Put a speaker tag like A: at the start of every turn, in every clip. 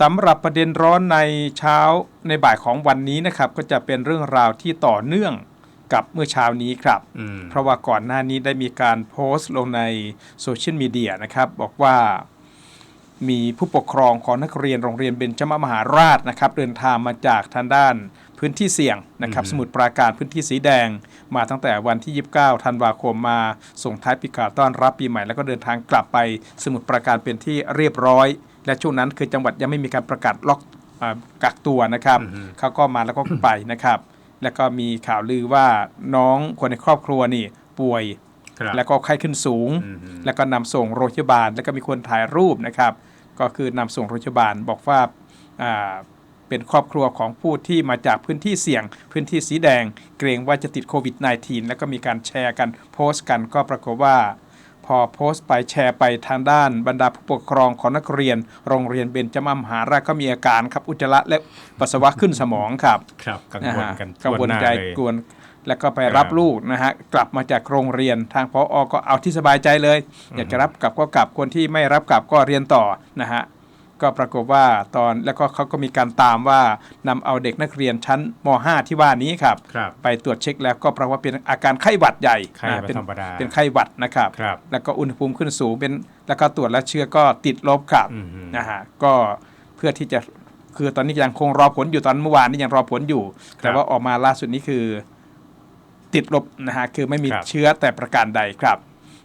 A: สำหรับประเด็นร้อนในเช้าในบ่ายของวันนี้นะครับ ก็จะเป็นเรื่องราวที่ต่อเนื่องกับเมื่อเช้านี้ครับ
B: อืม
A: เพราะว่าก่อนหน้านี้ได้มีการโพสต์ลงในโซเชียลมีเดียนะครับ บอกว่ามีผู้ปกครองของนักเรียนโรงเรียนเบญจมมหาราชนะครับ เดินทางมาจากทางด้านพื้นที่เสี่ยงนะครับ สมุทรปราการพื้นที่สีแดง มาตั้งแต่วันที่ 29 ธันวาคมมาส่งท้ายปีเก่าต้อนรับปีใหม่แล้วก็เดินทางกลับไปสมุทรปราการเป็นที่เรียบร้อย และช่วงนั้นคือจังหวัดยังไม่มีการประกาศล็อกอ่ากักตัวนะครับเขาก็มาแล้วก็ไปนะครับ แล้วก็มีข่าวลือว่าน้องคนในครอบครัวนี่ป่วย
B: ครับ
A: แล้วก็ไข้ขึ้นสูง
B: อืมฮึ
A: แล้วก็นำส่งโรงพยาบาล แล้วก็มีคนถ่ายรูปนะครับ ก็คือนำส่งโรงพยาบาลบอกว่าอ่าเป็นครอบครัวของผู้ที่มาจากพื้นที่เสี่ยง พื้นที่สีแดง เกรงว่าจะติดโควิด -19 แล้วก็มีการแชร์กันโพสต์กันก็ปรากฏว่า พอโพสต์ไปแชร์ไปทางด้านบรรดาผู้ปกครองของนักเรียน โรงเรียนเบญจมมหาราชก็มีอาการครับอุจจาระและปัสสาวะขึ้นสมองครับ
B: ครับกัง
A: นะ
B: วล
A: ฮะ
B: กัน
A: กังวล
B: ทั่หน้า
A: ใจ
B: เลย
A: กวนแล้วก็ไปรับ
B: ครับ
A: ลูกนะฮะกลับมาจากโรงเรียนทางพออก็เอาที่สบายใจเลย อยากจะรับกลับก็กลับคนที่ไม่รับกลับก็เรียนต่อนะฮะ ก็ปรากฏว่าตอนแล้วก็เขาก็มีการตามว่านำเอาเด็กนักเรียนชั้นม .5 ที่ว่านี้ครับ
B: ครับ
A: ไปตรวจเช็คแล้วก็ปรากฏว่าเป็นอาการไข้หวัดใหญ่
B: ไข้หวัด
A: อ่าเป็น
B: ธรรมดา
A: เป็นไข้หวัดนะครับ
B: ครับ
A: แล้วก็อุณหภูมิขึ้นสูงเป็นแล้วก็ตรวจแล้วเชื้อก็ติดลบครับ
B: อืมฮึ
A: นะฮะก็เพื่อที่จะคือตอนนี้ยังคงรอผลอยู่ตอนเมื่อวานนี้ยังรอผลอยู่ แต่ว่าออกมาล่าสุดนี้คือ ติดลบนะฮะคือไม่มี
B: ครับ
A: เชื้อแต่ประการใดครับ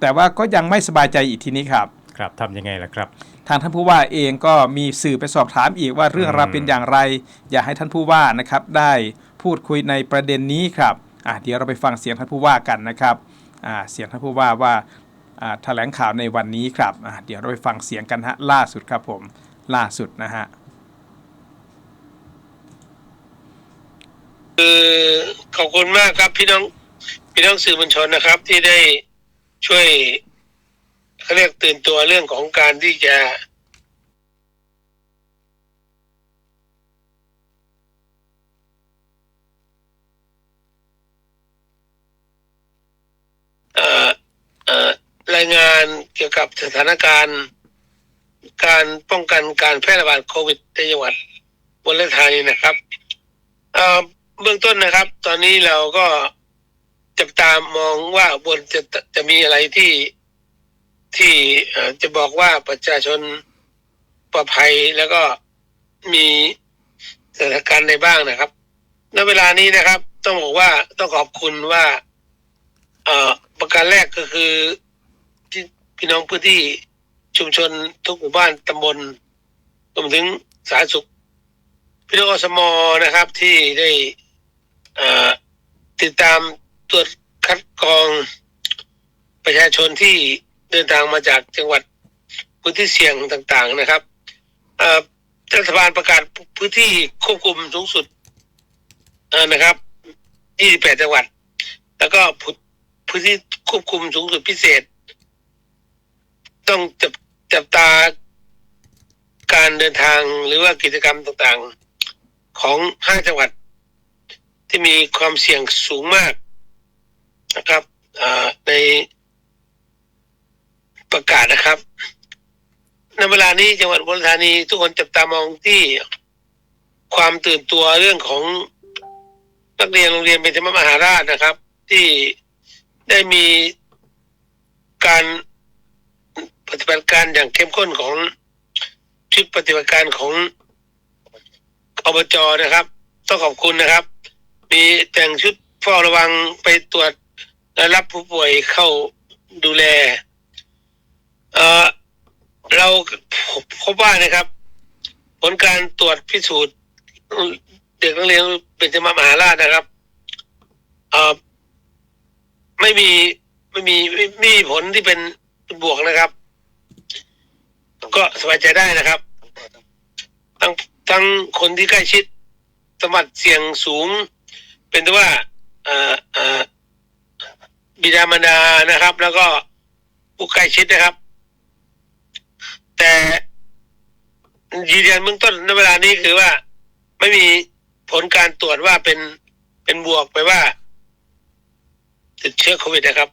A: แต่ว่าก็ยังไม่สบายใจอีกทีนี้ครับ
B: ครับทำยังไงล่ะครับ
A: ทางท่านผู้ว่าเองก็มีสื่อไปสอบถามอีกว่าเรื่องราว
B: อืม
A: เป็นอย่างไร อยากให้ท่านผู้ว่านะครับได้พูดคุยในประเด็นนี้ครับอะเดี๋ยวเราไปฟังเสียงท่านผู้ว่ากันนะครับอ่าเสียงท่านผู้ว่าว่าอ่าแถลงข่าวในวันนี้ครับอะเดี๋ยวเราไปฟังเสียงกันฮะล่าสุดครับผมล่าสุดนะฮะ
C: คือขอบคุณมากครับพี่น้องพี่น้องสื่อมวลชนนะครับ ที่ได้ช่วย เขาเรียกตื่นตัวเรื่องของการที่จะเอ่อเอ่อรายงานเกี่ยวกับสถานการณ์การป้องกันการแพร่ระบาดโควิดในจังหวัดบนเลธานีนะครับเอ่อเบื้องต้นนะครับ ตอนนี้เราก็จับตามองว่าบนจะจะมีอะไรที่ ที่จะบอกว่าประชาชนปลอดภัยแล้วก็มีสถานการณ์ในบ้างนะครับ ณ เวลานี้นะครับ ต้องบอกว่าต้องขอบคุณว่าเอ่อประการแรกก็คือที่พี่น้องพื้นที่ชุมชนทุกหมู่บ้านตำบลรวมถึงสาธารณสุขพี่น้องอสมนะครับ ที่ได้ติดตามตรวจคัดกรองประชาชนที่ เดินทางมาจากจังหวัดพื้นที่เสี่ยงต่างๆนะครับรัฐบาลประกาศพื้นที่ควบคุมสูงสุดนะครับ 28 จังหวัด แล้วก็พื้นที่ควบคุมสูงสุดพิเศษ ต้องจับจับตาการเดินทางหรือว่ากิจกรรมต่างๆของห้าจังหวัด ที่มีความเสี่ยงสูงมากนะครับใน ประกาศนะครับในเวลานี้จังหวัดอุบลราชธานีทุกคนจับตามองที่ความตื่นตัวเรื่องของนักเรียนโรงเรียนเบญจมมหาราชนะครับ ที่ได้มีการปฏิบัติการอย่างเข้มข้นของชุดปฏิบัติการของอบจนะครับ ต้องขอบคุณนะครับ มีแต่งชุดเฝ้าระวังไปตรวจและรับผู้ป่วยเข้าดูแล เอ่อเราพบว่านะครับ ผลการตรวจพิสูจน์เด็กนักเรียนเป็นจมามหาราชนะครับเอ่อไม่มีไม่มีไม่ไม่มีผลที่เป็นบวกนะครับ ก็สบายใจได้นะครับ ทั้งทั้งคนที่ใกล้ชิดสมัครเสี่ยงสูง เป็นตัวว่าเอ่อเอ่อบิดามารดานะครับ แล้วก็ผู้ใกล้ชิดนะครับ แต่ยืนยันเบื้องต้นในเวลานี้คือว่า ไม่มีผลการตรวจว่าเป็นเป็นบวกไปว่า ติดเชื้อโควิดนะครับ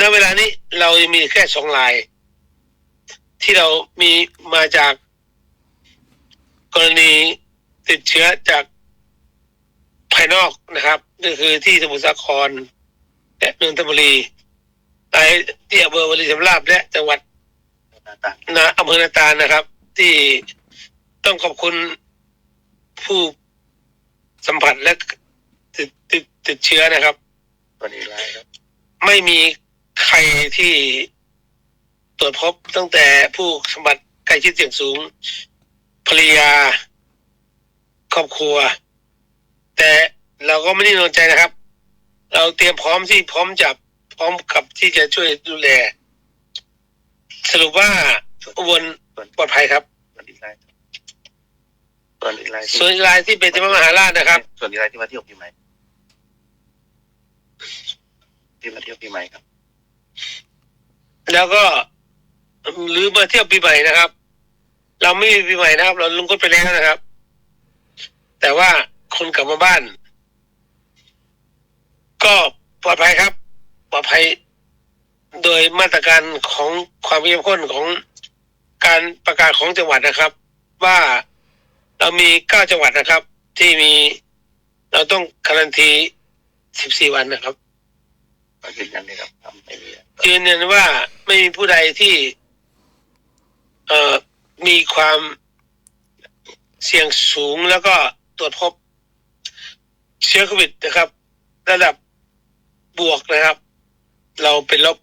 C: ณเวลานี้เรายังมีแค่สองราย ที่เรามีมาจากกรณีติดเชื้อจากภายนอกนะครับก็คือที่สมุทรสาครและนนทบุรีไอ้ที่อำเภอวลีสำราบและจังหวัด
B: ต่าง
C: นาอำเภอนาตาลนะครับ ที่ต้องขอบคุณผู้สัมผัสและติดติดติดเชื้อนะครับ
B: ๆตัวนี้ไรครับ
C: ไม่มีใครที่ตรวจพบตั้งแต่ผู้สัมผัสใกล้ชิดเสี่ยงสูงภรรยา ครอบครัว แต่เราก็ไม่ได้นอนใจนะครับ เราเตรียมพร้อมที่พร้อมจับพร้อมกับที่จะช่วยดูแล สรุปว่าอุบลปลอดภัยครับ
B: ส่วนอีกไรส่วนอีกไร
C: ส่วนรายที่เป็นจังหวัดมหาราชนะครับ
B: ส่วนอีกไรที่มาเที่ยวปีใหม่ที่มาเที่ยวปีใหม่ครับ
C: แล้วก็หรือมาเที่ยวปีใหม่นะครับ เราไม่มีปีใหม่นะครับ เราลงก็ไปแล้วนะครับ แต่ว่าคนกลับมาบ้าน ก็ปลอดภัยครับ ปลอดภัย โดยมาตรการของความเข้มข้นของการประกาศของจังหวัดนะครับ ว่าเรามีเก้าจังหวัดนะครับ ที่มีเราต้องการันตีสิบสี่วันนะครับ
B: ก็ยืนยันเลยครับทำไม่มี
C: ยืนยันว่าไม่มีผู้ใดที่ เอ่อมีความเสี่ยงสูงแล้วก็ตรวจพบ เชื้อโควิดนะครับ ระดับบวกนะครับ เราเป็นลบ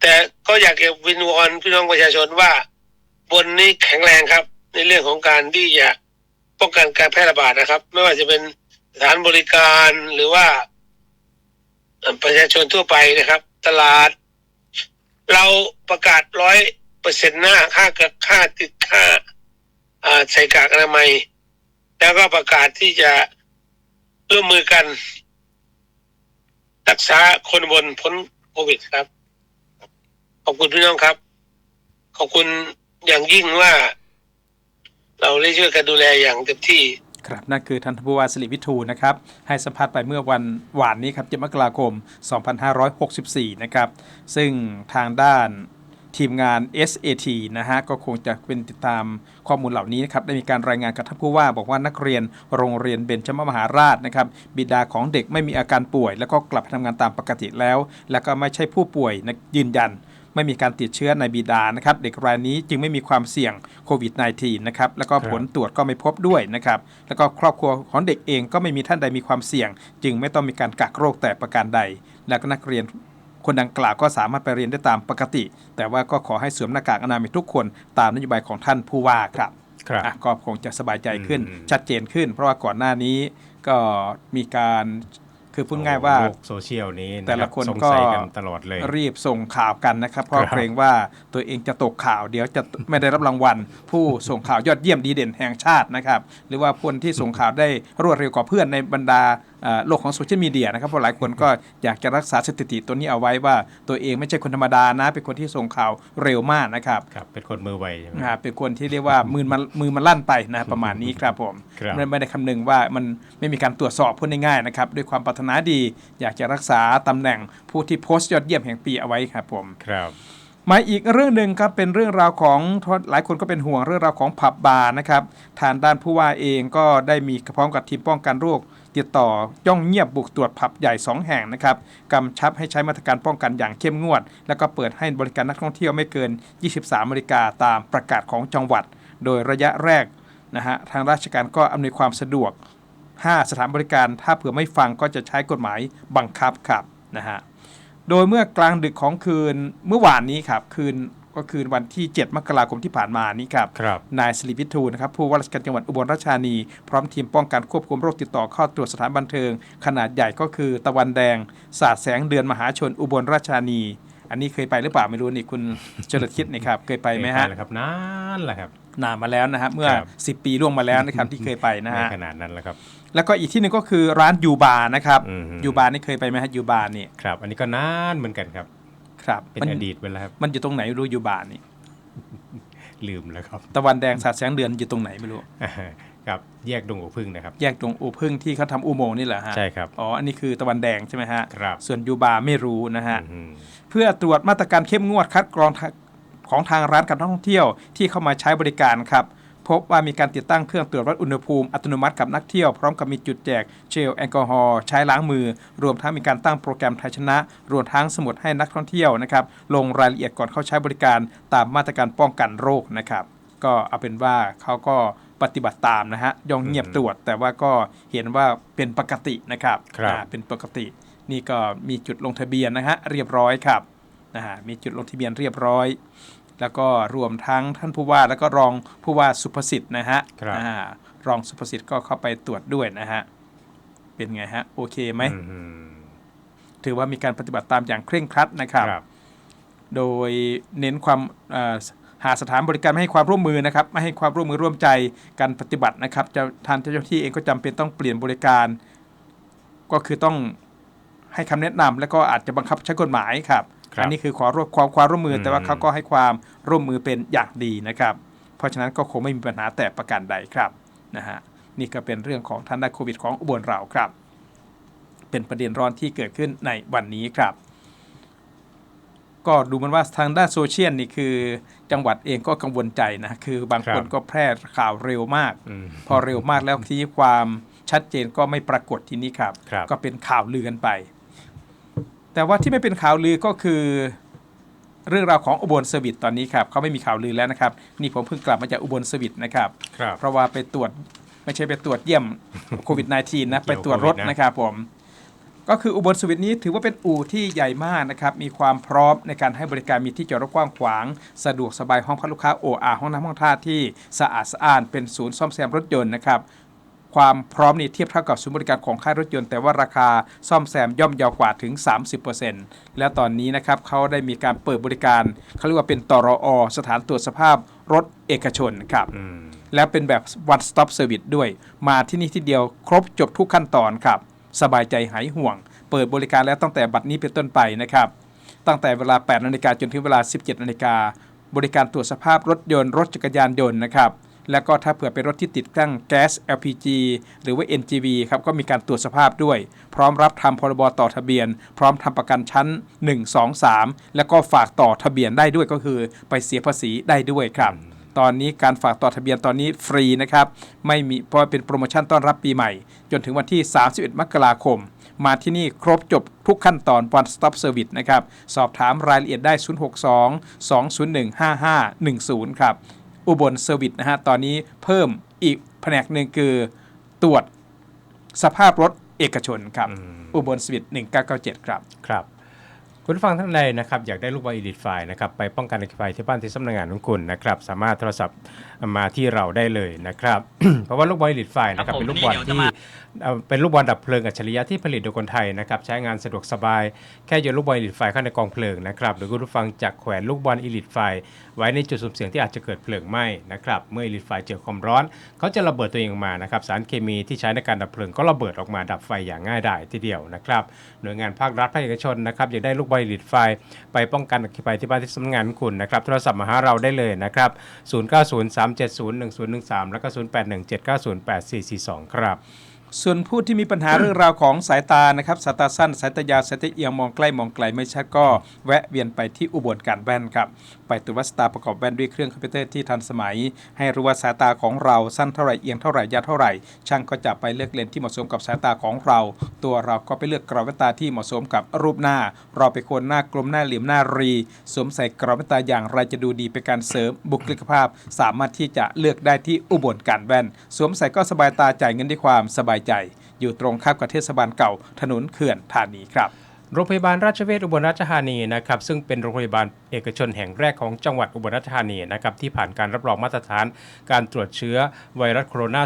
C: แต่ก็อยากจะวินวอนพี่น้องประชาชนว่า บนนี้แข็งแรงครับ ในเรื่องของการที่จะป้องกันการแพร่ระบาดนะครับ ไม่ว่าจะเป็นสถานบริการหรือว่า ประชาชนทั่วไปนะครับ ตลาด เราประกาศร้อยเปอร์เซ็นต์หน้าค่าเกิดค่าติดค่าอ่าใส่กากอนามัย แล้วก็ประกาศที่จะร่วมมือกัน รักษาคนบนพ้นโควิดครับ อบคุณพี่น้องครับ ขอบคุณอย่างยิ่งว่า เราได้ช่วยกันดูแลอย่างเต็มที่
A: ครับนั่นคือท่านผู้ว่าสิริวิทูลนะครับ ให้สัมภาษณ์ไปเมื่อวันวานนี้ครับ7มกราคม 2564 นะครับ ซึ่งทางด้านทีมงาน SAT นะฮะ ก็คงจะเป็นติดตามข้อมูลเหล่านี้นะครับ ได้มีการรายงานกับท่านผู้ว่า บอกว่านักเรียนโรงเรียนเบญจมมหาราชนะครับ บิดาของเด็กไม่มีอาการป่วย แล้วก็กลับไปทำงานตามปกติแล้ว แล้วก็ไม่ใช่ผู้ป่วยนะยืนยัน ไม่มีการติดเชื้อในบิดานะครับเด็กรายนี้จึงไม่มีความเสี่ยงโควิด -19 นะครับแล้วก็ผลตรวจก็ไม่พบด้วยนะครับแล้วก็ครอบครัวของเด็กเองก็ไม่มีท่านใดมีความเสี่ยง จึงไม่ต้องมีการกักโรคแต่ประการใด แล้วก็นักเรียนคนดังกล่าวก็สามารถไปเรียนได้ตามปกติ แต่ว่าก็ขอให้สวมหน้ากากอนามัยทุกคนตามนโยบายของท่านผู้ว่าครับ
D: ครับ
A: อะก็คงจะสบายใจขึ้น
D: อืม
A: ชัดเจนขึ้น เพราะว่าก่อนหน้านี้ก็มีการ คือพูดง่ายว่า
D: โลกโซเชียลนี้
A: แต่ละ
D: รับ
A: คน
D: สง
A: ก็
D: สัยกันตลอดเลย
A: รีบส่งข่าวกันนะครับ เพราะ
D: ครับ
A: เกรงว่าตัวเองจะตกข่าว เดี๋ยวจะไม่ได้รับรางวัล ผู้ส่งข่าวยอดเยี่ยมดีเด่นแห่งชาตินะครับ หรือว่าคนที่ส่งข่าวได้รวดเร็วกว่าเพื่อนในบรรดาเอ่อ โลกของโซเชียลมีเดียนะครับเพราะหลายคนก็อยากจะรักษาสถิติตัวนี้เอาไว้ว่าตัวเองไม่ใช่คนธรรมดานะ เป็นคนที่ส่งข่าวเร็วมากนะครับ
D: ครับเป็นคนมือไวใช่ไหม
A: นะฮะเป็นคนที่เรียกว่ามือมันมือมันลั่นไปนะประมาณนี้ครับผม
D: ครับ
A: ไม่ไม่ได้คำนึงว่ามันไม่มีการตรวจสอบพูดง่ายๆนะครับด้วยความปรารถนาดี อยากจะรักษาตำแหน่งผู้ที่โพสต์ยอดเยี่ยมแห่งปีเอาไว้ครับผม
D: ครับ
A: มาอีกเรื่องหนึ่งครับเป็นเรื่องราวของหลายคนก็เป็นห่วงเรื่องราวของผับบาร์นะครับทางด้านผู้ว่าเองก็ได้มีพร้อมกับทีมป้องกันโรค ติดต่อย่องเงียบบุกตรวจผับใหญ่ 2 แห่งนะครับกำชับให้ใช้มาตรการป้องกันอย่างเข้มงวด แล้วก็เปิดให้บริการนักท่องเที่ยวไม่เกิน 23นาฬิกาตามประกาศของจังหวัด โดยระยะแรกนะฮะทางราชการก็อำนวยความสะดวก 5 สถานบริการถ้าเผื่อไม่ฟังก็จะใช้กฎหมายบังคับครับนะฮะโดยเมื่อกลางดึกของคืนเมื่อวานนี้ครับคืน ก็คืนวันที่ 7 มกราคมที่ผ่านมานี้ครับ
D: ครับ
A: นายสิริพิทูลนะครับผู้ว่าราชการจังหวัดอุบลราชธานี พร้อมทีมป้องกันควบคุมโรคติดต่อเข้าตรวจสถานบันเทิง ขนาดใหญ่ก็คือตะวันแดง สาดแสงเดือนมหาชนอุบลราชธานี อันนี้เคยไปหรือเปล่าไม่รู้นี่คุณเจริญคิดนี่ครับเคยไปไหมฮะ
D: แล้วครับนานแล้วครับ
A: นานมาแล้วนะฮะเมื่อ
D: ครับ
A: 10 ปีล่วงมาแล้วนะครับที่เคยไปนะ
D: ไม่
A: ฮะ
D: ขนาดนั้นแล้วครับ
A: แล้วก็อีกที่หนึ่งก็คือร้านยูบาร์นะครับ
D: อืม
A: ยูบาร์นี่เคยไปไหมฮะยูบาร์นี่
D: ครับ อันนี้ก็นานเหมือนกันครับ
A: ครับ
D: เป็น
A: มัน
D: อดีตไปแล้วครับ
A: มันอยู่ตรงไหนไม่รู้ยูบาร์นี่
D: ลืมแล้วครับ
A: ตะวันแดงสาดแสงเดือนอยู่ตรงไหนไม่รู้
D: ครับแยกดงหัวพึ่งนะครับ
A: แยกตรงอูพึ่งที่เขาทำอุโมงค์นี่แหละฮะ
D: ใช่ครับ
A: อ๋ออันนี้คือตะวันแดงใช่ไหมฮะ
D: ครับ
A: ส่วนยูบาไม่รู้นะฮะ
D: อืม
A: เพื่อตรวจมาตรการเข้มงวดคัดกรองทางของทางร้านการท่องเที่ยวที่เข้ามาใช้บริการครับ พพบว่ามีการติดตั้งเครื่องตรวจวัดอุณหภูมิอัตโนมัติกับนักเที่ยว พร้อมกับมีจุดแจกเจลแอลกอฮอล์ใช้ล้างมือ รวมทั้งมีการตั้งโปรแกรมไทยชนะ รวมทั้งสมุดให้นักท่องเที่ยวนะครับลงรายละเอียดก่อนเข้าใช้บริการตามมาตรการป้องกันโรคนะครับก็เอาเป็นว่าเขาก็ปฏิบัติตามนะฮะยองเงียบตรวจ แต่ว่าก็เห็นว่าเป็นปกตินะครับ
D: ครับ
A: อ่าเป็นปกติ นี่ก็มีจุดลงทะเบียนนะฮะเรียบร้อยครับนะฮะมีจุดลงทะเบียนเรียบร้อย แล้วก็รวมทั้งท่านผู้ว่าแล้วก็รองผู้ว่าสุภสิทธิ์นะฮะ
D: ครับ
A: อ่ารองสุภสิทธิ์ก็เข้าไปตรวจด้วยนะฮะ เป็นไงฮะ โอเคไหม
D: อืม
A: ถือว่ามีการปฏิบัติตามอย่างเคร่งครัดนะครับ
D: ครับ
A: โดยเน้นความเอ่อหาสถานบริการไม่ให้ความร่วมมือนะครับไม่ให้ความร่วมมือร่วมใจการปฏิบัตินะครับจะทางเจ้าหน้าที่เองก็จำเป็นต้องเปลี่ยนบริการ ก็คือต้องให้คำแนะนำแล้วก็อาจจะบังคับใช้กฎหมายครับ
D: ครับ
A: อันี้คือขอร่วมความความร่วมมืออ
D: ม
A: แต่ว่าเขาก็ให้ความร่วมมือเป็นอย่างดีนะครับ เพราะฉะนั้นก็คงไม่มีปัญหาแต่ประการใดครับนะฮะนี่ก็เป็นเรื่องของท่านได้านโควิดของอุบลเราครับ เป็นประเด็นร้อนที่เกิดขึ้นในวันนี้ครับก็ดูเหมันว่าทางด้านโซเชียลนี่คือจังหวัดเองก็กังวลใจนะ คือบางคน
D: ครับ
A: ก็แพร่ข่าวเร็วมาก
D: อืม
A: พอเร็วมากแล้วทีนี้ความชัดเจนก็ไม่ปรากฏทีนี้ครับ
D: ครับ
A: ก็เป็นข่าวลือกันไป แต่ว่าที่ไม่เป็นข่าวลือก็คือ เรื่องราวของอุบลสวิตตอนนี้ครับเขาไม่มีข่าวลือแล้วนะครับ นี่ผมเพิ่งกลับมาจากอุบลสวิตนะครับ
D: ครับ
A: เพราะว่าไปตรวจไม่ใช่ไปตรวจเยี่ยมโควิด -19 นะ
D: เกี่
A: ไป
D: ยว
A: ตรวจรถ
D: โควิดนะ
A: นะครับผม ก็คืออุบลสวิตนี้ถือว่าเป็นอู่ที่ใหญ่มากนะครับ มีความพร้อมในการให้บริการมีที่จอดรถกว้างขวาง สะดวกสบายห้องพักลูกค้าโออาห้องน้ำห้องท่าที่สะอาดสะอ้านเป็นศูนย์ซ่อมแซมรถยนต์นะครับ ความพร้อมนี่เทียบเท่ากับศูนย์บริการของค่ายรถยนต์แต่ว่าราคาซ่อมแซมย่อมเยาวกว่าถึง 30%และตอนนี้นะครับเขาได้มีการเปิดบริการเขาเรียกว่าเป็นตรอสถานตรวจสภาพรถเอกชนครับ
D: อืม
A: และเป็นแบบ one stop service ด้วย มาที่นี่ที่เดียวครบจบทุกขั้นตอนครับ สบายใจหายห่วง เปิดบริการแล้วตั้งแต่บัดนี้เป็นต้นไปนะครับ ตั้งแต่เวลา 8 นาฬิกาจนถึงเวลา 17 นาฬิกาบริการตรวจสภาพรถยนต์รถจักรยานยนต์นะครับ แล้วก็ถ้าเผื่อเป็นรถที่ติดตั้งแก๊ส LPG หรือว่า NGV ครับก็มีการตรวจสภาพด้วย พร้อมรับทำพรบต่อทะเบียน พร้อมทำประกันชั้น 1 2 3 แล้วก็ฝากต่อทะเบียนได้ด้วยก็คือ ไปเสียภาษีได้ด้วยครับตอนนี้การฝากต่อทะเบียนตอนนี้ฟรีนะครับ ไม่มีเพราะว่าเป็นโปรโมชั่นต้อนรับปีใหม่ จนถึงวันที่ 31 มกราคม มาที่นี่ครบจบทุกขั้นตอน one stop service นะครับ สอบถามรายละเอียดได้ 062 201 5510 ครับ อุบลเซอร์วิสนะฮะตอนนี้เพิ่มอีกแผนกหนึ่งคือตรวจสภาพรถเอกชนครับ
D: อืม
A: อุบลสวิต1997 ครับ
D: ครับ คุณผู้ฟังท่านใดนะครับอยากได้ลูกบอลอีดิทไฟนะครับไปป้องกันอัคคีภัยที่บ้านที่สำนักงานของคุณนะครับสามารถโทรศัพท์มาที่เราได้เลยนะครับ เพราะว่าลูกบอลอีดิทไฟนะครับเป็นลูกบอลที่เอ่อเป็นลูกบอลดับเพลิงอัจฉริยะที่ผลิตโดยคนไทยนะครับใช้งานสะดวกสบายแค่โยนลูกบอลอีลิทไฟเข้าในกองเพลิงนะครับหรือคุณผู้ฟังจะแขวนลูกบอลอีลิทไฟไว้ในจุดสุ่มเสี่ยงที่อาจจะเกิดเพลิงไหม้นะครับเมื่ออีลิทไฟเจอความร้อน เขาจะระเบิดตัวเองออกมานะครับสารเคมีที่ใช้ในการดับเพลิงก็ระเบิดออกมาดับไฟอย่างง่ายดายทีเดียวนะครับหน่วยงานภาครัฐภาคเอกชนนะครับอยากได้ลูกบอลอีลิทไฟ ไปป้องกันอัคคีภัยที่บ้านที่สำนักงานคุณนะครับโทรศัพท์มาหาเราได้เลยนะครับ 0903701013 แล้วก็ 0817908442 ครับ
A: ส่วนผู้ที่มีปัญหาเรื่องราวของสายตานะครับสายตาสั้นสายตายาวสายตาเอียงมองใกล้มองไกลไม่ชัดก็แวะเวียนไปที่อุบลการแว่นครับไปตรวจวัดสายตาประกอบแว่นด้วยเครื่องคอมพิวเตอร์ที่ทันสมัย ให้รู้ว่าสายตาของเราสั้นเท่าไหร่เอียงเท่าไหร่ยาวเท่าไหร่ช่างก็จะไปเลือกเลนส์ที่เหมาะสมกับสายตาของเรา ตัวเราก็ไปเลือกกรอบแว่นตาที่เหมาะสมกับรูปหน้า เราไปนคนหน้ากลมหน้าเหลี่ยมหน้ารีสวมใส่กรอบแว่นตาอย่างไรจะดูดีเป็นการเสริมบุคลิกภาพ สามารถที่จะเลือกได้ที่อุบลการแว่น สวมใส่ก็สบายตาจ่ายเงินด้วยความสบายใจอยู่ตรงข้ามกับเทศบาลเก่า ถนนเขื่อนธานีครับ
D: โรงพยาบาลราชเวชอุบลราชธานีนะครับซึ่งเป็นโรงพยาบาลเอกชนแห่งแรกของจังหวัดอุบลราชธานีนะครับที่ผ่านการรับรองมาตรฐาน การตรวจเชื้อไวรัสโคโรน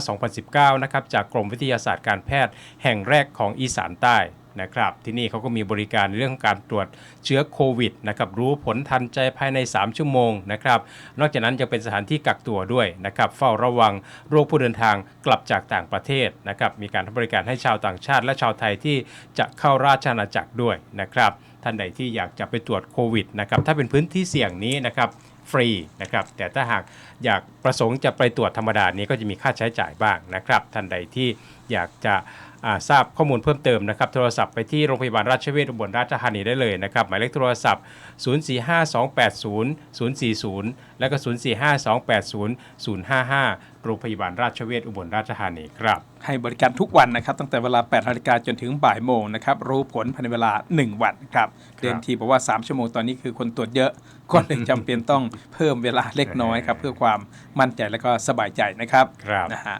D: า 2019 นะครับจากกรมวิทยาศาสตร์การแพทย์แห่งแรกของอีสานใต้ นะครับที่นี่เขาก็มีบริการเรื่องการตรวจเชื้อโควิดนะครับรู้ผลทันใจภายใน 3 ชั่วโมงนะครับนอกจากนั้นยังเป็นสถานที่กักตัวด้วยนะครับเฝ้าระวังโรคผู้เดินทางกลับจากต่างประเทศนะครับมีการทำบริการให้ชาวต่างชาติ และชาวไทยที่จะเข้าราชอาณาจักรด้วยนะครับท่านใดที่อยากจะไปตรวจโควิดนะครับถ้าเป็นพื้นที่เสี่ยงนี้นะครับฟรีนะครับแต่ถ้าหากอยากประสงค์จะไปตรวจธรรมดานี้ก็จะมีค่าใช้จ่ายบ้างนะครับท่านใดที่ อยากจะอ่าทราบข้อมูลเพิ่มเติมนะครับโทรศัพท์ไปที่โรงพยาบาลราชเวชอุบลราชธานีได้เลยนะครับหมายเลขโทรศัพท์ 045280 040 และก็ 045280 055 โรงพยาบาลราชเวชอุบลราชธานีครับ
A: ให้บริการทุกวันนะครับ ตั้งแต่เวลา 8นาฬิกาจนถึงบ่ายโมงนะครับรู้ผลภายในเวลา 1 วันครับเดิมทีบอกว่า 3 ชั่วโมงตอนนี้คือคนตรวจเยอะก็เลยจำเป็นต้องเพิ่มเวลาเล็กน้อยครับเพื่อความมั่นใจและก็สบายใจนะครับ
D: ครับ
A: นะฮะ